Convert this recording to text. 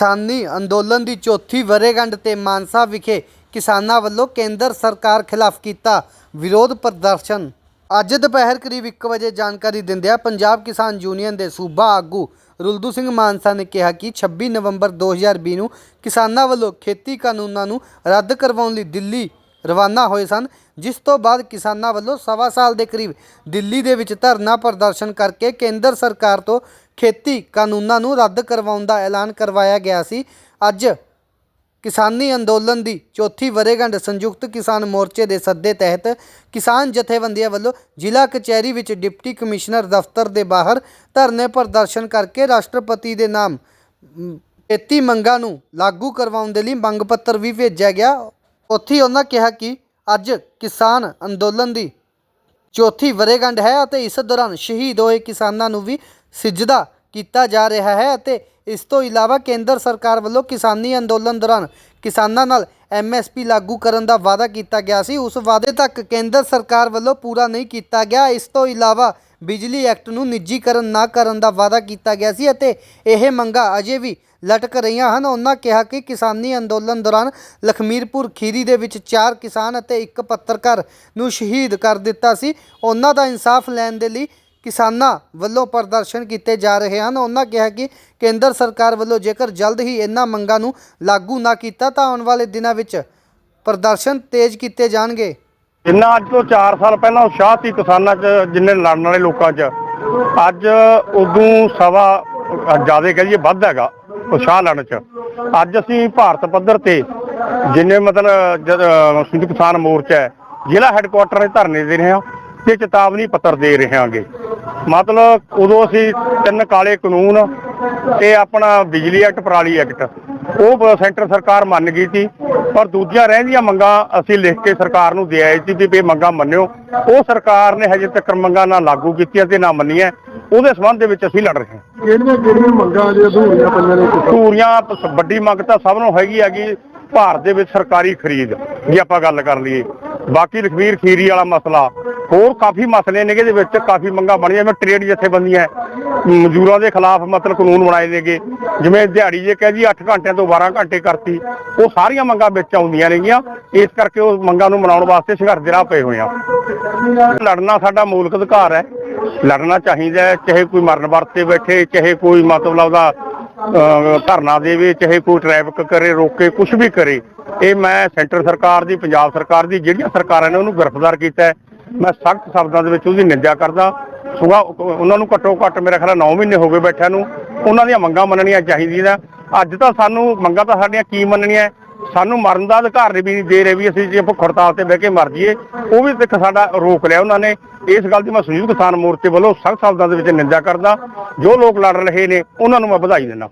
ਕਿਸਾਨੀ ਅੰਦੋਲਨ ਦੀ ਚੌਥੀ ਵਰੇਗੰਢ ਤੇ ਮਾਨਸਾ ਵਿਖੇ ਕਿਸਾਨਾਂ ਵੱਲੋਂ ਕੇਂਦਰ ਸਰਕਾਰ ਖਿਲਾਫ ਕੀਤਾ ਵਿਰੋਧ ਪ੍ਰਦਰਸ਼ਨ। ਅੱਜ ਦੁਪਹਿਰ ਕਰੀਬ 1 ਵਜੇ ਜਾਣਕਾਰੀ ਦਿੰਦਿਆਂ ਪੰਜਾਬ ਕਿਸਾਨ ਯੂਨੀਅਨ ਦੇ ਸੂਬਾ ਆਗੂ ਰੁਲਦੂ ਸਿੰਘ ਮਾਨਸਾ ਨੇ ਕਿਹਾ ਕਿ 26 ਨਵੰਬਰ 2020 ਨੂੰ ਕਿਸਾਨਾਂ ਵੱਲੋਂ ਖੇਤੀ ਕਾਨੂੰਨਾਂ ਨੂੰ ਰੱਦ ਕਰਵਾਉਣ ਲਈ ਦਿੱਲੀ ਰਵਾਨਾ ਹੋਏ ਸਨ, ਜਿਸ ਤੋਂ ਬਾਅਦ ਕਿਸਾਨਾਂ ਵੱਲੋਂ ਸਵਾ ਸਾਲ ਦੇ ਕਰੀਬ ਦਿੱਲੀ ਦੇ ਵਿੱਚ ਧਰਨਾ ਪ੍ਰਦਰਸ਼ਨ ਕਰਕੇ ਕੇਂਦਰ ਸਰਕਾਰ ਤੋਂ ਖੇਤੀ ਕਾਨੂੰਨਾਂ ਨੂੰ ਰੱਦ ਕਰਵਾਉਣ ਦਾ ਐਲਾਨ ਕਰਵਾਇਆ ਗਿਆ ਸੀ। ਅੱਜ ਕਿਸਾਨੀ ਅੰਦੋਲਨ ਦੀ ਚੌਥੀ ਵਰੇਗੰਢ ਸੰਯੁਕਤ ਕਿਸਾਨ ਮੋਰਚੇ ਦੇ ਸੱਦੇ ਤਹਿਤ ਕਿਸਾਨ ਜਥੇਬੰਦੀਆਂ ਵੱਲੋਂ ਜ਼ਿਲ੍ਹਾ ਕਚਹਿਰੀ ਵਿੱਚ ਡਿਪਟੀ ਕਮਿਸ਼ਨਰ ਦਫ਼ਤਰ ਦੇ ਬਾਹਰ ਧਰਨੇ ਪ੍ਰਦਰਸ਼ਨ ਕਰਕੇ ਰਾਸ਼ਟਰਪਤੀ ਦੇ ਨਾਮ ਮ, ਖੇਤੀ ਮੰਗਾਂ ਨੂੰ ਲਾਗੂ ਕਰਵਾਉਣ ਦੇ ਲਈ ਮੰਗ ਪੱਤਰ ਵੀ ਭੇਜਿਆ ਗਿਆ। ਉੱਥੇ ਉਹਨਾਂ ਕਿਹਾ ਕਿ ਅੱਜ ਕਿਸਾਨ ਅੰਦੋਲਨ ਦੀ ਚੌਥੀ ਵਰ੍ਹੇਗੰਢ ਹੈ ਅਤੇ ਇਸ ਦੌਰਾਨ ਸ਼ਹੀਦ ਹੋਏ ਕਿਸਾਨਾਂ ਨੂੰ ਵੀ ਸਿਜਦਾ ਕੀਤਾ ਜਾ ਰਿਹਾ ਹੈ ਅਤੇ ਇਸ ਤੋਂ ਇਲਾਵਾ ਕੇਂਦਰ ਸਰਕਾਰ ਵੱਲੋਂ ਕਿਸਾਨੀ ਅੰਦੋਲਨ ਦੌਰਾਨ ਕਿਸਾਨਾਂ ਨਾਲ ਐਮਐਸਪੀ ਲਾਗੂ ਕਰਨ ਦਾ ਵਾਅਦਾ ਕੀਤਾ ਗਿਆ ਸੀ। ਉਸ ਵਾਅਦੇ ਤੱਕ ਕੇਂਦਰ ਸਰਕਾਰ ਵੱਲੋਂ ਪੂਰਾ ਨਹੀਂ ਕੀਤਾ ਗਿਆ। ਇਸ ਤੋਂ ਇਲਾਵਾ ਬਿਜਲੀ ਐਕਟ ਨੂੰ ਨਿੱਜੀਕਰਨ ਨਾ ਕਰਨ ਦਾ ਵਾਅਦਾ ਕੀਤਾ ਗਿਆ ਸੀ ਅਤੇ ਇਹ ਮੰਗਾਂ ਅਜੇ ਵੀ ਲਟਕ ਰਹੀਆਂ ਹਨ। ਉਹਨਾਂ ਕਿਹਾ ਕਿ ਕਿਸਾਨੀ ਅੰਦੋਲਨ ਦੌਰਾਨ ਲਖਮੀਰਪੁਰ ਖੀਰੀ ਦੇ ਵਿੱਚ ਚਾਰ ਕਿਸਾਨ ਅਤੇ ਇੱਕ ਪੱਤਰਕਾਰ ਨੂੰ ਸ਼ਹੀਦ ਕਰ ਦਿੱਤਾ ਸੀ। ਉਹਨਾਂ ਦਾ ਇਨਸਾਫ ਲੈਣ ਦੇ ਲਈ ਕਿਸਾਨਾਂ ਵੱਲੋਂ ਪ੍ਰਦਰਸ਼ਨ ਕੀਤੇ ਜਾ ਰਹੇ ਹਨ। ਉਹਨਾਂ ਕਿਹਾ ਕਿ ਕੇਂਦਰ ਸਰਕਾਰ ਵੱਲੋਂ ਜੇਕਰ ਜਲਦ ਹੀ ਇਹਨਾਂ ਮੰਗਾਂ ਨੂੰ ਲਾਗੂ ਨਾ ਕੀਤਾ, ਤਾਂ ਆਉਣ ਵਾਲੇ ਦਿਨਾਂ ਵਿੱਚ ਪ੍ਰਦਰਸ਼ਨ ਤੇਜ਼ ਕੀਤੇ ਜਾਣਗੇ। ਜਿੰਨਾ ਅੱਜ ਤੋਂ 4 ਸਾਲ ਪਹਿਲਾਂ ਉਤਸ਼ਾਹ ਸੀ ਕਿਸਾਨਾਂ 'ਚ, ਜਿੰਨੇ ਲੜਨ ਵਾਲੇ ਲੋਕਾਂ 'ਚ, ਅੱਜ ਉਦੋਂ ਸਵਾ ਜ਼ਿਆਦਾ ਕਹੀਏ ਵੱਧ ਹੈਗਾ ਉਤਸ਼ਾਹ ਲੜਨ 'ਚ। ਅੱਜ ਅਸੀਂ ਭਾਰਤ ਪੱਧਰ ਤੇ ਜਿੰਨੇ ਮਤਲਬ ਜਦ ਸੰਯੁਕਤ ਕਿਸਾਨ ਮੋਰਚਾ ਜ਼ਿਲ੍ਹਾ ਹੈੱਡਕੁਆਟਰ 'ਤੇ ਧਰਨੇ ਦੇ ਰਹੇ ਹਾਂ ਤੇ ਚੇਤਾਵਨੀ ਪੱਤਰ ਦੇ ਰਹੇ ਹਾਂਗੇ। ਮਤਲਬ ਉਦੋਂ ਅਸੀਂ ਤਿੰਨ ਕਾਲੇ ਕਾਨੂੰਨ ਤੇ ਆਪਣਾ ਬਿਜਲੀ ਐਕਟ ਪਰਾਲੀ ਐਕਟ ਉਹ ਸੈਂਟਰ ਸਰਕਾਰ ਮੰਨ ਗਈ ਸੀ। ਪਰ ਦੂਜੀਆਂ ਰਹਿੰਦੀਆਂ ਮੰਗਾਂ ਅਸੀਂ ਲਿਖ ਕੇ ਸਰਕਾਰ ਨੂੰ ਦੇ ਆਏ ਸੀ ਵੀ ਇਹ ਮੰਗਾਂ ਮੰਨਿਓ। ਉਹ ਸਰਕਾਰ ਨੇ ਹਜੇ ਤੱਕ ਮੰਗਾਂ ਨਾ ਲਾਗੂ ਕੀਤੀਆਂ ਤੇ ਨਾ ਮੰਨੀਆਂ। ਉਹਦੇ ਸੰਬੰਧ ਦੇ ਵਿੱਚ ਅਸੀਂ ਲੜ ਰਹੇ ਹਾਂ। ਕਿਹੜੀਆਂ ਕਿਹੜੀਆਂ ਮੰਗਾਂ ਜੇ ਅਧੂਰੀਆਂ ਪਈਆਂ ਨੇ ਕਿਸਾਨ ਪੂਰੀਆਂ ਪ- ਵੱਡੀ ਮੰਗ ਤਾਂ ਸਭ ਨੂੰ ਹੈਗੀ ਹੈਗੀ ਭਾਰਤ ਦੇ ਵਿੱਚ ਸਰਕਾਰੀ ਖਰੀਦ ਜੇ ਆਪਾਂ ਗੱਲ ਕਰ ਲਈਏ। ਬਾਕੀ ਲਖਵੀਰ ਖੀਰੀ ਵਾਲਾ ਮਸਲਾ ਹੋਰ ਕਾਫੀ ਮਸਲੇ ਨੇਗੇ ਦੇ ਵਿੱਚ, ਕਾਫੀ ਮੰਗਾਂ ਬਣੀਆਂ ਜਿਵੇਂ ਟ੍ਰੇਡ ਜਥੇਬੰਦੀਆਂ, ਮਜ਼ਦੂਰਾਂ ਦੇ ਖਿਲਾਫ ਮਤਲਬ ਕਾਨੂੰਨ ਬਣਾਏ ਨੇਗੇ। ਜਿਵੇਂ ਦਿਹਾੜੀ ਜੇ ਕਹਿ ਜੀ 8 ਘੰਟਿਆਂ ਤੋਂ 12 ਘੰਟੇ ਕਰਤੀ, ਉਹ ਸਾਰੀਆਂ ਮੰਗਾਂ ਵਿੱਚ ਆਉਂਦੀਆਂ ਨੇਗੀਆਂ। ਇਸ ਕਰਕੇ ਉਹ ਮੰਗਾਂ ਨੂੰ ਮਨਾਉਣ ਵਾਸਤੇ ਸੰਘਰਸ਼ ਦੇ ਰਾਹ ਪਏ ਹੋਏ ਆ। ਲੜਨਾ ਸਾਡਾ ਮੂਲਕ ਅਧਿਕਾਰ ਹੈ। ਲੜਨਾ ਚਾਹੀਦਾ ਹੈ, ਚਾਹੇ ਕੋਈ ਮਰਨ ਵਰਤੇ ਬੈਠੇ, ਚਾਹੇ ਕੋਈ ਮਤਲਬ ਉਹਦਾ ਧਰਨਾ ਦੇਵੇ, ਚਾਹੇ ਕੋਈ ਟ੍ਰੈਫਿਕ ਕਰੇ, ਰੋਕੇ ਕੁਝ ਵੀ ਕਰੇ। ਇਹ ਮੈਂ ਸੈਂਟਰ ਸਰਕਾਰ ਦੀ, ਪੰਜਾਬ ਸਰਕਾਰ ਦੀ, ਜਿਹੜੀਆਂ ਸਰਕਾਰਾਂ ਨੇ ਉਹਨੂੰ ਗ੍ਰਿਫਤਾਰ ਕੀਤਾ ਹੈ ਮੈਂ ਸਖਤ ਸ਼ਬਦਾਂ ਦੇ ਵਿੱਚ ਉਹਦੀ ਨਿੰਦਿਆ ਕਰਦਾ। ਸੁਗਾ, ਉਹਨਾਂ ਨੂੰ ਘੱਟੋ ਘੱਟ ਮੇਰੇ ਖਿਆਲ 9 ਮਹੀਨੇ ਹੋ ਗਏ ਬੈਠਿਆਂ ਨੂੰ। ਉਹਨਾਂ ਦੀਆਂ ਮੰਗਾਂ ਮੰਨਣੀਆਂ ਚਾਹੀਦੀਆਂ ਅੱਜ ਤਾਂ ਸਾਨੂੰ ਮੰਗਾਂ ਤਾਂ ਸਾਡੀਆਂ ਕੀ ਮੰਨਣੀਆਂ? ਸਾਨੂੰ ਮਰਨ ਦਾ ਅਧਿਕਾਰ ਵੀ ਨਹੀਂ ਦੇ ਰਹੇ ਵੀ ਅਸੀਂ ਜੇ ਭੁੱਖ ਹੜਤਾਲ ਤੇ ਬਹਿ ਕੇ ਮਰ ਜਾਈਏ। ਉਹ ਵੀ ਇੱਕ ਸਾਡਾ ਰੋਕ ਲਿਆ ਉਹਨਾਂ ਨੇ। ਇਸ ਗੱਲ ਦੀ ਮੈਂ ਸੰਯੁਕਤ ਕਿਸਾਨ ਮੋਰਚੇ ਵੱਲੋਂ ਸਖਤ ਸ਼ਬਦਾਂ ਦੇ ਵਿੱਚ ਨਿੰਦਿਆ ਕਰਦਾ। ਜੋ ਲੋਕ ਲੜ ਰਹੇ ਨੇ, ਉਹਨਾਂ ਨੂੰ ਮੈਂ ਵਧਾਈ ਦਿੰਦਾ।